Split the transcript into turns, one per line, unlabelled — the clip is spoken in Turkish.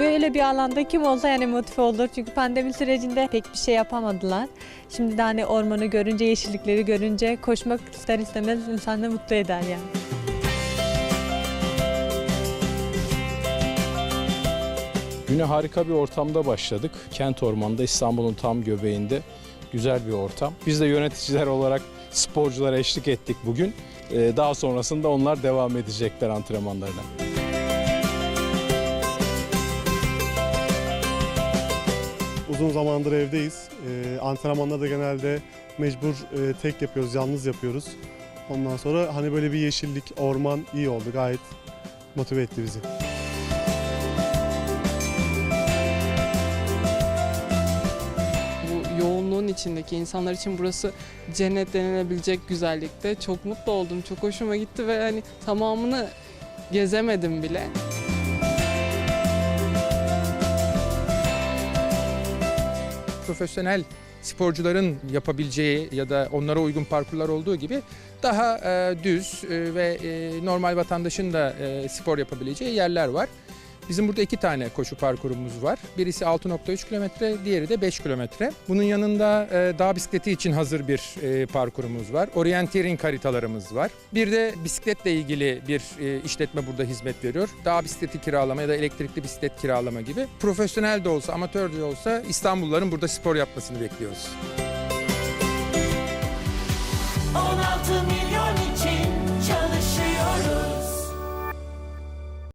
Böyle bir alanda kim olsa yani motive olur. Çünkü pandemi sürecinde pek bir şey yapamadılar. Şimdi de hani ormanı görünce, yeşillikleri görünce koşmak ister istemez insanı mutlu eder yani.
Güne harika bir ortamda başladık. Kent Ormanı'nda İstanbul'un tam göbeğinde güzel bir ortam. Biz de yöneticiler olarak sporculara eşlik ettik bugün. Ee, Daha sonrasında onlar devam edecekler antrenmanlarına.
Uzun zamandır evdeyiz. Ee, antrenmanları da genelde mecbur e, tek yapıyoruz, yalnız yapıyoruz. Ondan sonra hani böyle bir yeşillik, orman iyi oldu. Gayet motive etti bizi.
Bu yoğunluğun içindeki insanlar için burası cennet denilebilecek güzellikte. Çok mutlu oldum, çok hoşuma gitti ve hani tamamını gezemedim bile.
Profesyonel sporcuların yapabileceği ya da onlara uygun parkurlar olduğu gibi daha e, düz e, ve e, normal vatandaşın da spor yapabileceği yerler var. Bizim burada iki tane koşu parkurumuz var. Birisi 6.3 kilometre, diğeri de 5 kilometre. Bunun yanında e, dağ bisikleti için hazır bir e, parkurumuz var. Orienteering haritalarımız var. Bir de bisikletle ilgili bir e, işletme burada hizmet veriyor. Dağ bisikleti kiralama ya da elektrikli bisiklet kiralama gibi. Profesyonel de olsa, amatör de olsa İstanbulluların burada spor yapmasını bekliyoruz.